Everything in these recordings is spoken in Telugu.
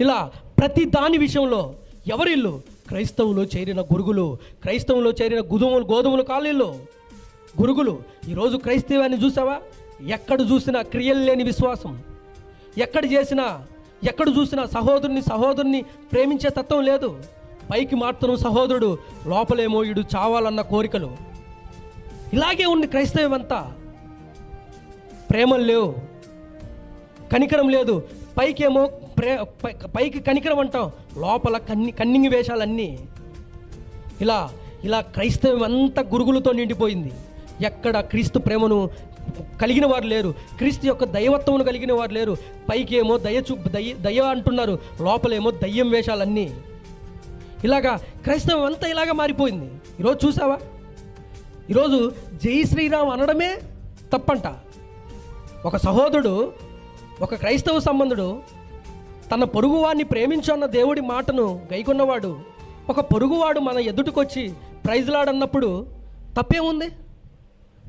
ఇలా ప్రతి దాని విషయంలో ఎవరిల్లు? క్రైస్తవులు చేరిన గురుగులు క్రైస్తవులో చేరిన గుదుములు గోధుమలు కాలేళ్ళు గురుగులు ఈరోజు క్రైస్తవాన్ని చూసావా? ఎక్కడ చూసినా క్రియలు లేని విశ్వాసం. ఎక్కడ చేసినా ఎక్కడ చూసినా సహోదరుని సహోదరుని ప్రేమించే తత్వం లేదు. పైకి మాత్రం సహోదరుడు లోపలేమో ఇడు చావాలన్న కోరికలు. ఇలాగే ఉంది క్రైస్తవం అంతా ప్రేమలు లేవు. కనికరం లేదు. పైకేమో ప్రే పై- పైకి కనికరం అంటాం లోపల కన్ని కన్నింగ్ వేషాలన్నీ. ఇలా ఇలా క్రైస్తవం అంతా గురుగులతో నిండిపోయింది. ఎక్కడ క్రీస్తు ప్రేమను కలిగిన వారు లేరు. క్రీస్తు యొక్క దైవత్వమును కలిగిన వారు లేరు. పైకేమో దయ చూ దయ దయ అంటున్నారు. లోపలేమో దయ్యం వేషాలన్నీ. ఇలాగా క్రైస్తవం అంతా ఇలాగా మారిపోయింది. ఈరోజు చూసావా? ఈరోజు జై శ్రీరామ్ అనడమే తప్పంట. ఒక సహోదరుడు ఒక క్రైస్తవ సంబంధుడు తన పొరుగువాడిని ప్రేమించన్న దేవుడి మాటను గైకొన్నవాడు ఒక పొరుగువాడు మన ఎదుటికొచ్చి ప్రైజ్లాడన్నప్పుడు తప్పేముంది?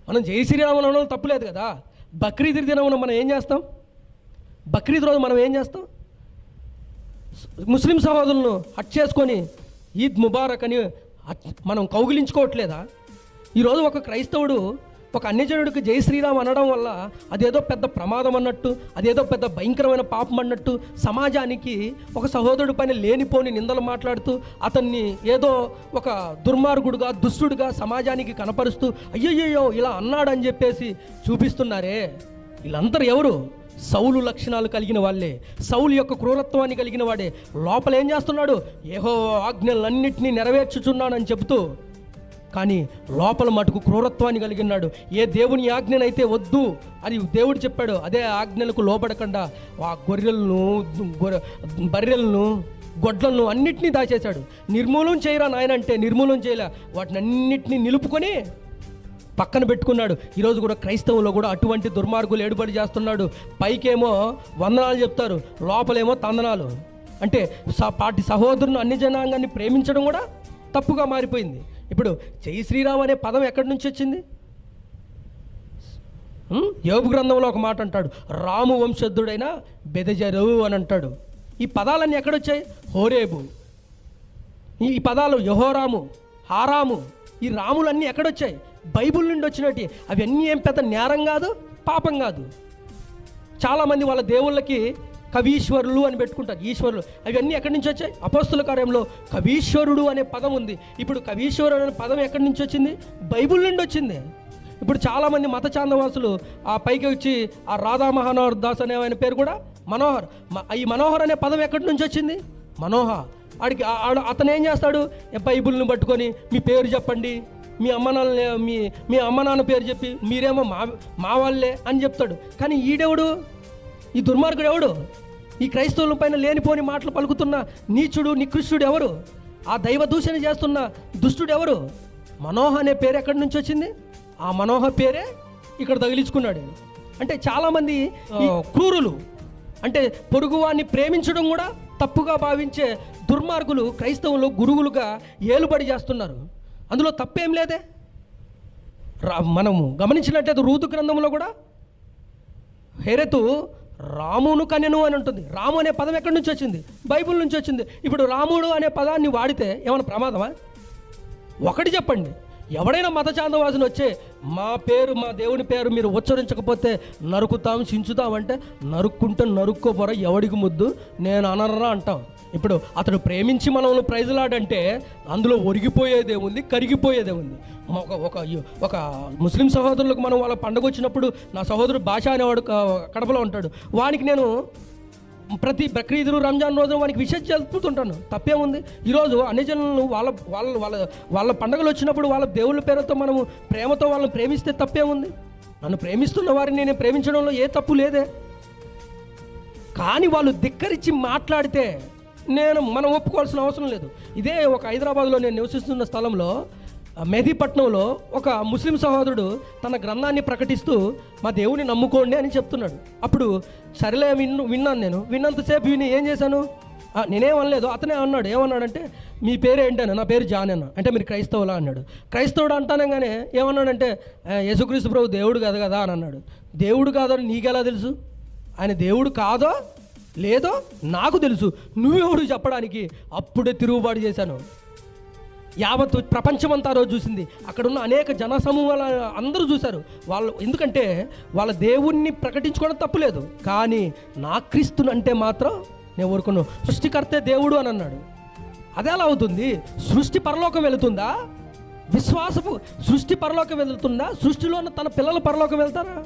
మనం జై శ్రీరామ్ అనడం తప్పులేదు కదా. బక్రీద్ దినమున మనం ఏం చేస్తాం? బక్రీద్ రోజు మనం ఏం చేస్తాం? ముస్లిం సహోదరులను హట్ చేసుకొని ఈద్ ముబారక్ అని మనం కౌగిలించుకోవట్లేదా? ఈరోజు ఒక క్రైస్తవుడు ఒక అన్యజనుడికి జై శ్రీరామ్ అనడం వల్ల అదేదో పెద్ద ప్రమాదం అన్నట్టు అదేదో పెద్ద భయంకరమైన పాపం అన్నట్టు సమాజానికి ఒక సహోదరుడి పైన లేనిపోని నిందలు మాట్లాడుతూ అతన్ని ఏదో ఒక దుర్మార్గుడుగా దుష్టుడుగా సమాజానికి కనపరుస్తూ అయ్యయ్యో ఇలా అన్నాడని చెప్పేసి చూపిస్తున్నారే. వీళ్ళందరూ ఎవరు? సౌలు లక్షణాలు కలిగిన వాళ్ళే. సౌలు యొక్క క్రూరత్వాన్ని కలిగిన వాడే. లోపల ఏం చేస్తున్నాడు? ఏహో ఆజ్ఞలన్నింటినీ నెరవేర్చుచున్నానని చెబుతూ కానీ లోపల మటుకు క్రూరత్వాన్ని కలిగినాడు ఏ దేవుని ఆజ్ఞనైతే వద్దు అని దేవుడు చెప్పాడు అదే ఆజ్ఞలకు లోబడకుండా ఆ గొర్రెలను గొర్రె బర్రెలను గొడ్లను అన్నిటినీ దాచేశాడు. నిర్మూలన చేయరా నాయన అంటే నిర్మూలన చేయలే. వాటిని అన్నిటినీ నిలుపుకొని పక్కన పెట్టుకున్నాడు. ఈరోజు కూడా క్రైస్తవంలో కూడా అటువంటి దుర్మార్గులు ఏడుబడి చేస్తున్నాడు. పైకేమో వందనాలు చెప్తారు లోపలేమో తందనాలు. అంటే స పాటి సహోదరుని అన్ని జనాంగాన్ని ప్రేమించడం కూడా తప్పుగా మారిపోయింది. ఇప్పుడు జై శ్రీరామ్ అనే పదం ఎక్కడి నుంచి వచ్చింది? యోగు గ్రంథంలో ఒక మాట అంటాడు రాము వంశద్ధుడైన బెదజరు అని అంటాడు. ఈ పదాలన్నీ ఎక్కడొచ్చాయి? హోరేబు. ఈ పదాలు యహోరాము హారాము ఈ రాములన్నీ ఎక్కడొచ్చాయి? బైబిల్ నుండి వచ్చినట్టు అవన్నీ ఏం పెద్ద నేరం కాదు పాపం కాదు. చాలామంది వాళ్ళ దేవుళ్ళకి కవీశ్వరులు అని పెట్టుకుంటారు. ఈశ్వరులు. అవన్నీ ఎక్కడి నుంచి వచ్చాయి? అపోస్తుల కార్యంలో కవీశ్వరుడు అనే పదం ఉంది. ఇప్పుడు కవీశ్వరుడు అనే పదం ఎక్కడి నుంచి వచ్చింది? బైబిల్ నుండి వచ్చింది. ఇప్పుడు చాలామంది మత చాందవాసులు ఆ పైకి వచ్చి ఆ రాధా మహానోహర్ దాస్ అనే ఆయన పేరు కూడా మనోహర్. ఈ మనోహర్ అనే పదం ఎక్కడి నుంచి వచ్చింది? మనోహ ఆడికి ఆడ- అతను ఏం చేస్తాడు? బైబుల్ని పట్టుకొని మీ పేరు చెప్పండి. మీ అమ్మ నాన్న మీ మీ అమ్మ నాన్న పేరు చెప్పి మీరేమో మా మా వాళ్ళే అని చెప్తాడు. కానీ ఈడెవడు? ఈ దుర్మార్గుడు ఎవడు? ఈ క్రైస్తవుల పైన లేనిపోని మాటలు పలుకుతున్న నీచుడు నికృష్టుడు ఎవరు? ఆ దైవ దూషణ చేస్తున్న దుష్టుడు ఎవరు? మనోహ అనే పేరు ఎక్కడి నుంచి వచ్చింది? ఆ మనోహ పేరే ఇక్కడ తగిలించుకున్నాడు. అంటే చాలామంది క్రూరులు అంటే పొరుగువాన్ని ప్రేమించడం కూడా తప్పుగా భావించే దుర్మార్గులు క్రైస్తవులు గురువులుగా ఏలుబడి చేస్తున్నారు. అందులో తప్పేం లేదే? రా మనము గమనించినట్టయితే రూతు గ్రంథంలో కూడా హెరెతు రామును కనెను అని ఉంటుంది. రాము అనే పదం ఎక్కడి నుంచి వచ్చింది? బైబిల్ నుంచి వచ్చింది. ఇప్పుడు రాముడు అనే పదాన్ని వాడితే ఏమైనా ప్రమాదమా? ఒకటి చెప్పండి. ఎవడైనా మతచాందవాసుని వచ్చే మా పేరు మా దేవుని పేరు మీరు ఉచ్చరించకపోతే నరుకుతాం చించుతాం అంటే నరుక్కుంటే నరుక్కోపోరా ఎవడికి ముద్దు? నేను అనర్రా అంటాం. ఇప్పుడు అతడు ప్రేమించి మనల్ని ప్రైజులాడంటే అందులో ఒరిగిపోయేదే ఉంది కరిగిపోయేదే ఉంది. ఒక ఒక ఒక ముస్లిం సహోదరులకు మనం వాళ్ళ పండగ వచ్చినప్పుడు నా సహోదరుడు భాష అనేవాడు కడపలో ఉంటాడు. వానికి నేను ప్రతి బక్రీదులు రంజాన్ రోజున వానికి విషయం జరుపుతుంటాను తప్పేముంది? ఈరోజు అన్ని జనులను వాళ్ళ వాళ్ళ వాళ్ళ వాళ్ళ పండుగలు వచ్చినప్పుడు వాళ్ళ దేవుళ్ళ పేరుతో మనము ప్రేమతో వాళ్ళని ప్రేమిస్తే తప్పేముంది? నన్ను ప్రేమిస్తున్న వారిని నేను ప్రేమించడంలో ఏ తప్పు లేదే. కానీ వాళ్ళు ధిక్కరించి మాట్లాడితే నేను మనం ఒప్పుకోవాల్సిన అవసరం లేదు. ఇదే ఒక హైదరాబాద్లో నేను నివసిస్తున్న స్థలంలో మెహదీపట్నంలో ఒక ముస్లిం సహోదరుడు తన గ్రంథాన్ని ప్రకటిస్తూ మా దేవుని నమ్ముకోండి అని చెప్తున్నాడు. అప్పుడు సరేలే విన్ను విన్నాను నేను. విన్నంతసేపు విని ఏం చేశాను? నేనేం అనలేదు. అతనే అన్నాడు. ఏమన్నాడంటే మీ పేరు ఏంటని నా పేరు జాన్ అన్న. అంటే మీరు క్రైస్తవులా? అన్నాడు. క్రైస్తవుడు అంటానంగానే ఏమన్నాడంటే యేసుక్రీస్తు ప్రభు దేవుడు కాదు కదా అని అన్నాడు. దేవుడు కాదని నీకెలా తెలుసు? ఆయన దేవుడు కాదో లేదో నాకు తెలుసు. నువ్వెవడు చెప్పడానికి? అప్పుడే తిరుగుబాటు చేశాను. యావత్ ప్రపంచమంతా రోజు చూసింది. అక్కడ ఉన్న అనేక జన సమూహాల అందరూ చూశారు. వాళ్ళు ఎందుకంటే వాళ్ళ దేవుణ్ణి ప్రకటించుకోవడం తప్పులేదు కానీ నా క్రీస్తునంటే మాత్రం నేను ఊరుకున్నాను సృష్టికర్తే దేవుడు అని అన్నాడు. అదే ఎలా అవుతుంది? సృష్టి పరలోకం వెళుతుందా? విశ్వాసపు సృష్టి పరలోకం వెళుతుందా? సృష్టిలో ఉన్న తన పిల్లలు పరలోకం వెళ్తారా?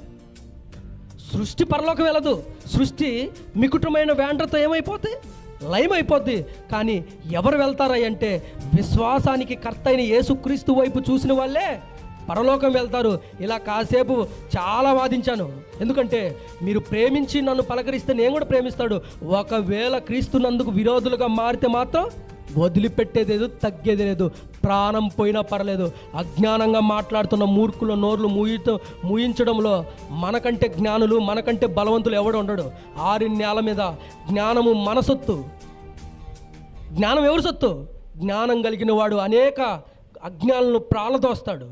సృష్టి పరలోకం వెళ్ళదు. సృష్టి మికుటమైన వేండ్రతో ఏమైపోతే లయం అయిపోద్ది కానీ ఎవరు వెళ్తారా అంటే విశ్వాసానికి కర్త అయిన యేసుక్రీస్తు వైపు చూసిన వాళ్ళే పరలోకం వెళ్తారు. ఇలా కాసేపు చాలా వాదించాను. ఎందుకంటే మీరు ప్రేమించి నన్ను పలకరిస్తే నేను కూడా ప్రేమిస్తాడు. ఒకవేళ క్రీస్తునందుకు విరోధులుగా మారితే మాత్రం వదిలిపెట్టేదేదు తగ్గేది లేదు. ప్రాణం పోయినా పర్లేదు. అజ్ఞానంగా మాట్లాడుతున్న మూర్ఖుల నోర్లు మూయితో మూయించడంలో మనకంటే జ్ఞానులు మనకంటే బలవంతులు ఎవడు ఉండడు. ఆరి నేల మీద జ్ఞానము మన సొత్తు. జ్ఞానం ఎవరు సొత్తు? జ్ఞానం కలిగిన వాడు అనేక అజ్ఞానులను ప్రాణదోస్తాడు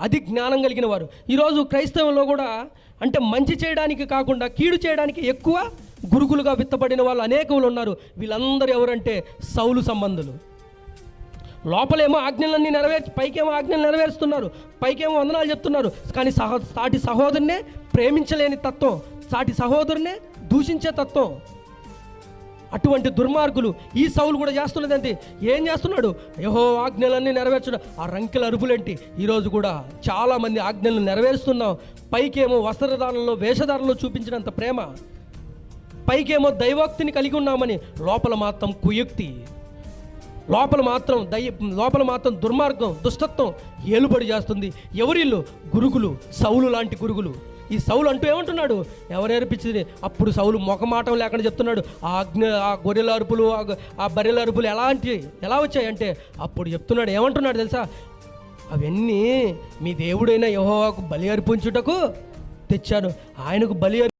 అది జ్ఞానం కలిగిన వారు ఈరోజు క్రైస్తవంలో కూడా అంటే మంచి చేయడానికి కాకుండా కీడు చేయడానికి ఎక్కువ గురుకులుగా విత్తబడిన వాళ్ళు అనేకములు ఉన్నారు. వీళ్ళందరూ ఎవరంటే సౌలు సంబంధులు. లోపలేమో ఆజ్ఞలన్నీ నెరవేర్చి పైకేమో ఆజ్ఞలు నెరవేరుస్తున్నారు. పైకేమో వందనాలు చెప్తున్నారు. కానీ సహ సాటి సహోదరునే ప్రేమించలేని తత్వం సాటి సహోదరునే దూషించే తత్వం. అటువంటి దుర్మార్గులు ఈ సౌలు కూడా చేస్తున్నది ఏంటి ఏం చేస్తున్నాడు? యహో ఆజ్ఞలన్నీ నెరవేర్చడం. ఆ రంకెల అరుపులేంటి? ఈరోజు కూడా చాలామంది ఆజ్ఞలను నెరవేరుస్తున్నాం. పైకేమో వస్త్రధారణలో వేషధారణలో చూపించినంత ప్రేమ. పైకేమో దైవోక్తిని కలిగి ఉన్నామని లోపల మాత్రం కుయుక్తి. లోపల మాత్రం దయ లోపల మాత్రం దుర్మార్గం దుష్టత్వం ఏలుబడి చేస్తుంది. ఎవరిల్లు? గురుగులు సౌలు లాంటి గురుగులు. ఈ సౌలు అంటూ ఏమంటున్నాడు? ఎవరు నేర్పించింది అప్పుడు సౌలు మొఖమాటం లేకుండా చెప్తున్నాడు. ఆ అగ్ని ఆ గొర్రెల అరుపులు ఆ బర్రెల అరుపులు ఎలాంటి ఎలా వచ్చాయి అంటే అప్పుడు చెప్తున్నాడు. ఏమంటున్నాడు తెలుసా? అవన్నీ మీ దేవుడైన యహోవాకు బలి అర్పించుటకు తెచ్చాను. ఆయనకు బలి